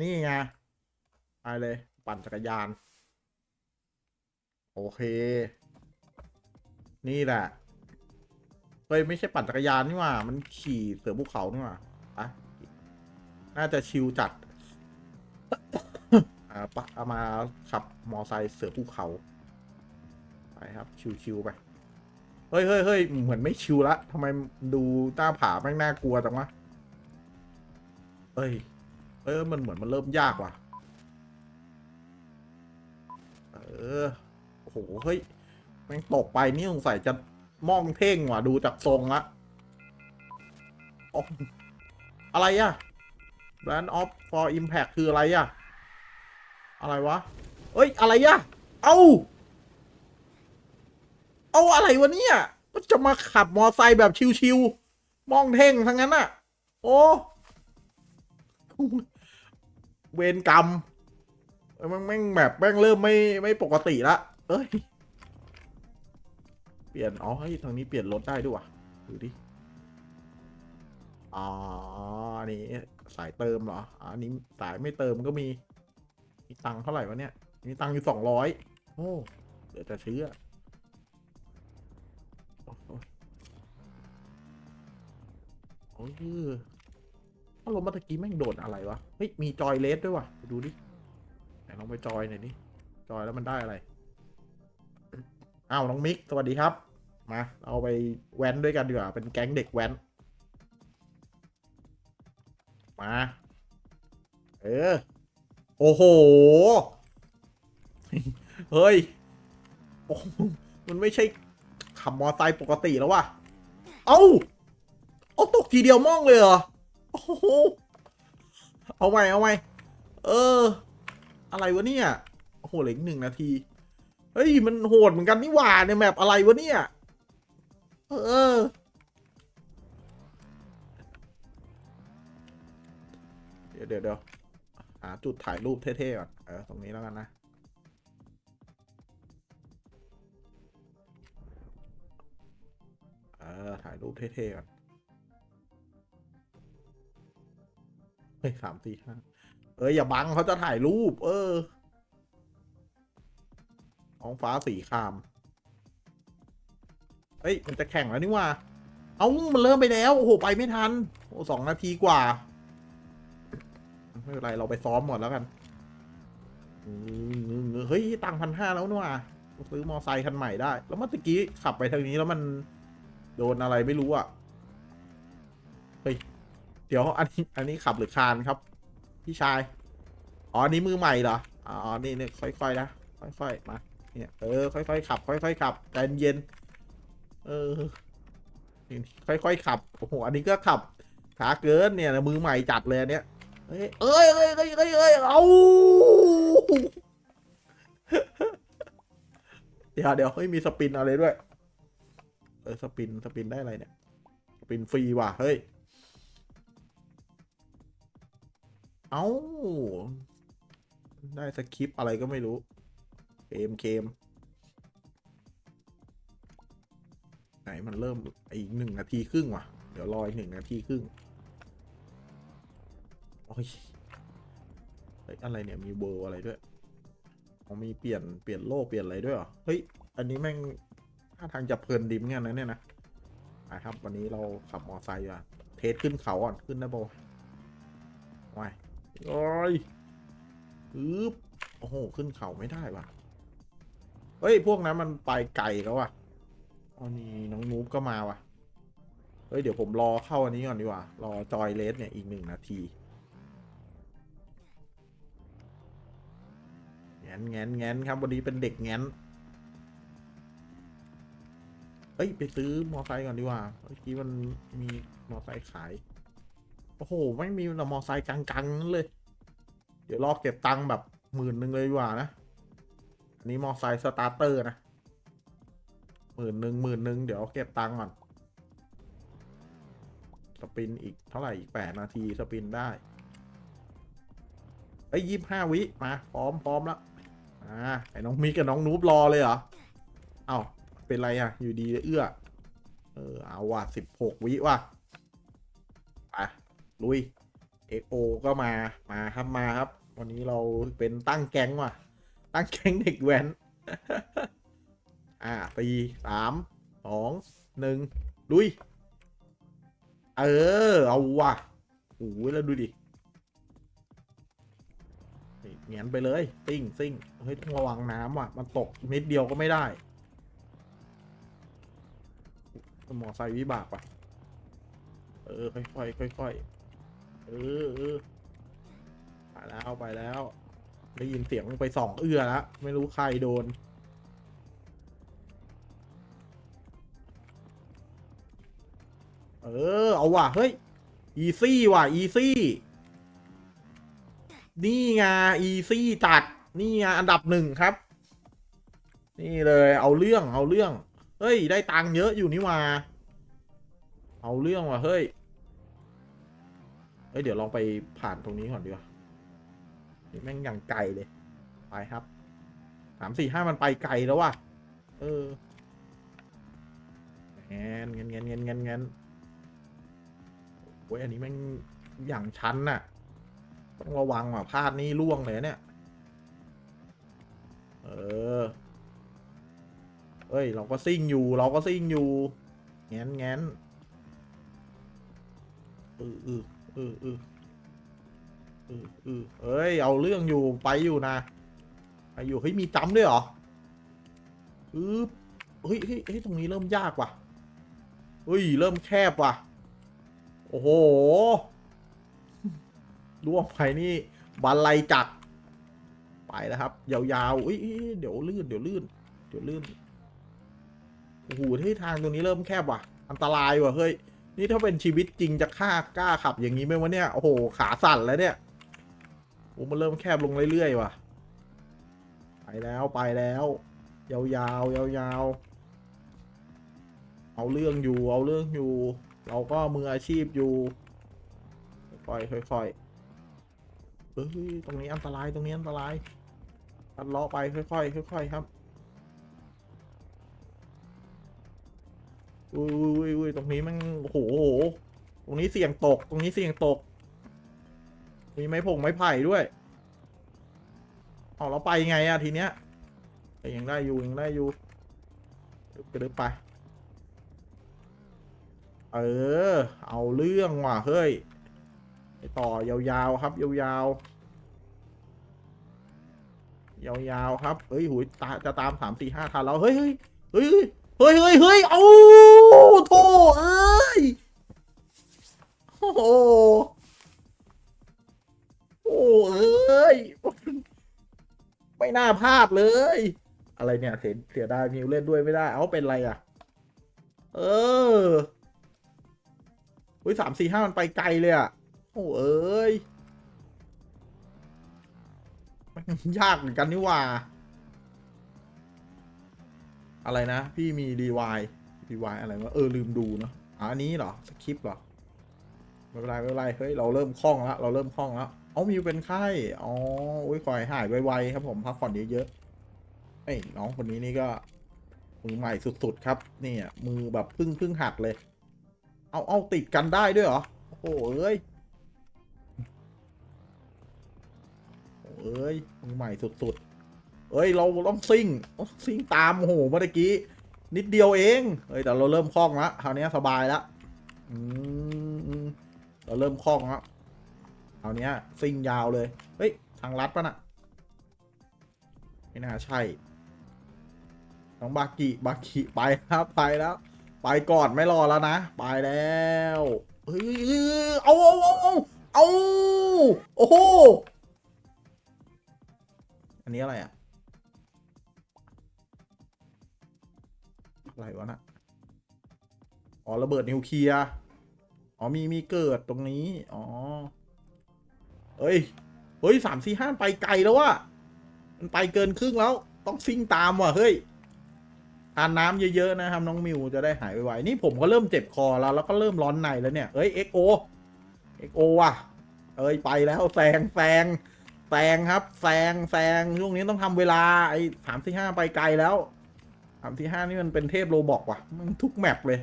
นี่ไงไปเลย ปั่นจักรยาน โอเค นี่แหละเฮ้ยไม่ใช่ปั่นจักรยานนี่ว่า มันขี่เสือภูเขานี่ว่าอะน่าจะชิลจัดอ่าปะเอามาขับมอไซค์เสือภูเขา ไปครับ ชิวๆไปเฮ้ยเฮ้ยเฮ้ยเหมือนไม่ชิวละทำไมดูหน้าผาแม่งน่ากลัวจังวะเอ้ย เอ้ยมันเหมือนมันเริ่มยากว่ะ เออ โอ้โห เฮ้ยแม่งตกไปนี่สงสัยจะมองเท่งว่ะ ดูจากทรงละออะไรอะ Brand of for Impact คืออะไรอะ อะไรวะ เอ้ย อะไรอะ เอา เอาอะไรวะเนี่ย ก็จะมาขับมอไซค์แบบชิวๆ มองเท่งทั้งนั้นอะโอ้ เวรกรรมแม่งแม่งแบบแม่งเริ่มไม่ไม่ปกติละเอ้ย เปลี่ยน อ๋อเฮ้ยทางนี้เปลี่ยนรถได้ด้วยวะดูดิ อ๋อ อันนี้สายเติมเหรออ๋ออันนี้สายไม่เติมก็มี มีตังค์เท่าไหร่วะเนี่ย มีตังค์อยู่สองร้อย โอ้เดี๋ยวจะซื้อโอ้ย ถ้าลมเมื่อกี้แม่งโดดอะไรวะ เฮ้ย มีจอยเลสด้วยวะดูดิไหนลองไปจอยหน่อยดิจอยแล้วมันได้อะไร อ้าวน้องมิก สวัสดีครับ มา เอาไปแว้นด้วยกันดีกว่า เป็นแก๊งเด็กแว้น มา เออ โอ้โห เฮ้ย โอ้มันไม่ใช่ขับมอไซค์ปกติแล้วว่ะ เอ้า เอาตกทีเดียวม่องเลยเหรอ โอ้โหเอาไว้เอาไว้เออ อะไรวะเนี่ยโอ้โหเหลืออีกหนึ่งนาทีเฮ้ยมันโหดเหมือนกันนี่หว่าในแมปอะไรวะเนี่ยเออเดี๋ยวเดี๋ยวเดี๋ยวหาจุดถ่ายรูปเท่ๆก่อนเออตรงนี้แล้วกันนะเออถ่ายรูปเท่ๆก่อน เฮ้ยสามสี่ห้าเอ้ยอย่าบังเขาจะถ่ายรูป เออท้องฟ้าสีคราม เฮ้ย มันจะแข่งแล้วนี่ว่า เอามันเริ่มไปแล้ว โอ้โห ไปไม่ทัน โอ้สองนาทีกว่า ไม่เป็นไร เราไปซ้อมหมดแล้วกันเฮ้ย ตังพันห้าแล้วนี่ว่าซื้อมอไซค์คันใหม่ได้ แล้วเมื่อกี้ขับไปทางนี้แล้วมัน โดนอะไรไม่รู้อะ เฮ้ย ดี๋ยวอันนี้อันนี้ขับหรือคานครับ พี่ชาย อ๋ออันนี้มือใหม่เหรอ อ๋อ นี่เนี่ยค่อยๆนะ ค่อยๆ มา เนี่ย เออ ค่อยๆ ขับ ค่อยๆ ขับใจเย็น เออ ค่อยๆ ขับ โอ้โห อันนี้ก็ขับช้าเกินเนี่ยมือใหม่จัดเลยเนี้ยเอ้ย เอ้ย เอ้ยเอ้ยเอ้ยเอ้ยเอาเดี๋ยวเดี๋ยวเฮ้ยมีสปินอะไรด้วย เออ สปิน สปินได้อะไรเนี่ย สปินฟรีว่ะ เฮ้ย เอ้า ได้สคริปอะไรก็ไม่รู้เกมเกมไหนมันเริ่มอีกหนึ่งนาทีครึ่งว่ะ เดี๋ยวรออีกหนึ่งนาทีครึ่งโอ้ยเฮ้ยอะไรเนี่ยมีเบอร์อะไรด้วยอ๋อมีเปลี่ยนเปลี่ยนโลกเปลี่ยนอะไรด้วยเหรอ เฮ้ย อันนี้แม่งท่าทางจะเพลินดิมงั้นนะเนี่ยนะไปครับวันนี้เราขับมอไซค์อะ เทสขึ้นเขาก่อนขึ้นได้ปะวะไว้ โอ้ยอึ๊บโอ้โห ขึ้นเขาไม่ได้ว่ะ เฮ้ย พวกนั้นมันไปไกลแล้วว่ะอ๋อนี่น้องนูบก็มาว่ะ เฮ้ย เดี๋ยวผมรอเข้าอันนี้ก่อนดีกว่า รอจอยเลสเนี่ยอีกหนึ่งนาทีแงนแงนแงนครับวันนี้เป็นเด็กแงนเอ้ย ไปซื้อมอไซค์ก่อนดีกว่า เมื่อกี้มันมีมอไซค์ขาย โอ้โห ไม่มีแต่มอไซค์กังๆนั่นเลย เดี๋ยวรอเก็บตังค์แบบหมื่นหนึ่งเลยดีกว่านะ อันนี้มอไซค์สตาร์เตอร์นะหมื่นหนึ่งหมื่นหนึ่งเดี๋ยวเก็บตังค์ก่อน สปินอีกเท่าไหร่อีกแปดนาทีสปินได้ไอ้ยี่ห้าวิ มา พร้อมพร้อมแล้วอ่าไอ้น้องมิกกับน้องนูบรอเลยเหรอ เอ้าเป็นไรอะ อยู่ดีเอื้อ เออ เอาว่ะสิบหกวิว่ะ ลุยเอโอก็มา มาครับมาครับ วันนี้เราเป็นตั้งแก๊งว่ะ ตั้งแก๊งเด็กแว้น อ่าสี่สามสองหนึ่งลุย เออ เอาว่ะโอ้ยแล้วดูดินี่เงียนไปเลยซิ่งซิ่งเฮ้ยต้องระวังน้ำว่ะ มันตกนิดเดียวก็ไม่ได้มอไซค์วิบากว่ะ เออ ค่อยๆค่อยๆ ออเออไปแล้วไปแล้ว ได้ยินเสียงไปสองเอื้อแล้วไม่รู้ใครโดน เออ เอาว่ะ เฮ้ย อีซี่ว่ะ อีซี่ นี่ไงอีซี่จัด นี่ไงอันดับหนึ่งครับ นี่เลยเอาเรื่องเอาเรื่อง เฮ้ย ได้ตังค์เยอะอยู่นี่ว่า เอาเรื่องว่ะ เฮ้ย เฮ้ยเดี๋ยวลองไปผ่านตรงนี้ก่อนดีกว่านี่แม่งอย่างไกลเลย ไปครับสามสี่ห้ามันไปไกลแล้วว่ะ เออเงี้ยเงี้ยเงี้ยเงี้ยเงี้ยโอ้ยอันนี้แม่งอย่างชันน่ะ ต้องระวังว่ะพลาดนี่ล่วงเลยเนี่ย เออ เอ้ย เราก็ซิ่งอยู่ เราก็ซิ่งอยู่แง้นแง้นเออ เออเออเออเออเอ้ย เอาเรื่องอยู่ไปอยู่นะไปอยู่เฮ้ยมีจำด้วยเหรออึ๊บเฮ้ยเฮ้ยเฮ้ยตรงนี้เริ่มยากว่ะเฮ้ยเริ่มแคบว่ะ โอ้โหล่วงไปนี่บันไลจักรไปแล้วครับ ยาวๆอุ้ยเอ้ยเดี๋ยวลื่น เดี๋ยวลื่น เดี๋ยวลื่น โอ้โหที่ทางตรงนี้เริ่มแคบว่ะ อันตรายว่ะเฮ้ย นี่ถ้าเป็นชีวิตจริงจะฆ่ากล้าขับอย่างนี้ไหมวะเนี่ย โอ้โห ขาสั่นแล้วเนี่ย โอ้มันเริ่มแคบลงเรื่อยๆว่ะ ไปแล้วไปแล้ว ยาวๆยาวๆ เอาเรื่องอยู่เอาเรื่องอยู่ เราก็มืออาชีพอยู่ ค่อยๆค่อยๆเอ้ยตรงนี้อันตรายตรงนี้อันตรายตัดล้อไปค่อยๆค่อยๆครับ อุ้ยอุ้ยอุ้ยตรงนี้มันโอ้โหโอ้โห ตรงนี้เสี่ยงตก ตรงนี้เสี่ยงตก มีไม้ผงไม้ไผ่ด้วยเอาเราไปไงอะทีเนี้ยยังได้อยู่ยังได้อยู่กระดึบไป เออ เอาเรื่องว่ะเฮ้ยไปต่อยาวๆครับยาวๆยาวๆครับเฮ้ยหุยตาจะตามสามสี่ห้าทันแล้วเฮ้ยเฮ้ยเฮ้ย ฮ้ยเฮ้ยเฮ้ยเอาโธ่เอ้ย โอ้โหโอ้เอ้ย ไม่น่าพลาดเลย อะไรเนี่ยเสียเสียดายมิวเล่นด้วยไม่ได้ เอาเป็นไรอะ เอออุ้ยสามสี่ห้ามันไปไกลเลยอะ โอ้เอ้ย มันยากเหมือนกันนี่ว่า อะไรนะ พี่มีรีวายรีวายอะไรวะเออลืมดูเนาะอะอันนี้เหรอสคริปต์เหรอไม่เป็นไรไม่เป็นไรเฮ้ยเราเริ่มคล่องแล้วเราเริ่มคล่องแล้วเอามิวเป็นไข้อ๋ออุ้ยคอยหายไวๆครับผมพักผ่อนเยอะๆเอ้น้องคนนี้นี่ก็มือใหม่สุดๆครับเนี่ยมือแบบพึ่งพึ่งหัดเลย เอาเอาติดกันได้ด้วยเหรอโอ้โหเอ้ยโอ้เอ้ยมือใหม่สุดๆ เอ้ยเราต้องซิ่งซิ่งตามโอ้โหเมื่อกี้ นิดเดียวเองเฮ้ยแต่เราเริ่มคล่องแล้วคราวนี้สบายแล้วอืมเราเริ่มคล่องแล้วคราวนี้ซิ่งยาวเลยเฮ้ยทางลัดปะน่ะไม่น่าใช่น้องบากิบากิไปครับไปแล้ว ไปก่อนไม่รอแล้วนะไปแล้วเฮ้ยเอาเอาเอาเอาเอาโอ้โหอันนี้อะไรอะ อะไรวะนะอ๋อระเบิดนิวเคลียร์อ๋อมีมีเกิดตรงนี้ อ๋อเฮ้ย เฮ้ยสามสี่ห้าไปไกลแล้ววะมันไปเกินครึ่งแล้ว ต้องซิ่งตามว่ะเฮ้ยทานน้ำเยอะๆนะครับน้องมิวจะได้หายไวๆนี่ผมก็เริ่มเจ็บคอแล้วแล้วก็เริ่มร้อนในแล้วเนี่ยเอ้ยเอ็กโอเอ็กโอว่ะ เอ้ยไปแล้วแซงแซงแซงครับแซงแซงช่วงนี้ต้องทำเวลาไอ้สามสี่ห้าไปไกลแล้ว สามสี่ห้านี่มันเป็นเทพโรบอกว่ะ มันทุกแมปเลย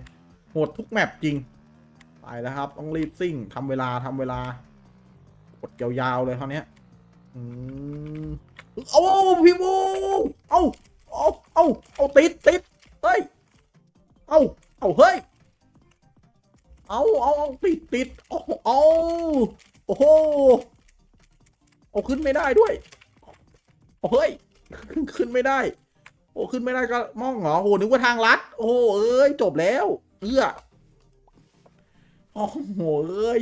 โหดทุกแมปจริง ไปแล้วครับ ต้องรีบซิ่งทำเวลาทำเวลากดยาวๆเลยคราวนี้อืมเอาพี่บูเอาเอาเอาเอาติดติดเฮ้ย เอาเอาเฮ้ย เอาเอาเอาติดติดเอาเอาโอ้โหเอาขึ้นไม่ได้ด้วย เฮ้ย ขึ้นไม่ได้ โอ้ขึ้นไม่ได้ก็มองเหรอโอ้นึกว่าทางลัด โอ้เอ้ยจบแล้วเอื้อโอ้โหเอ้ย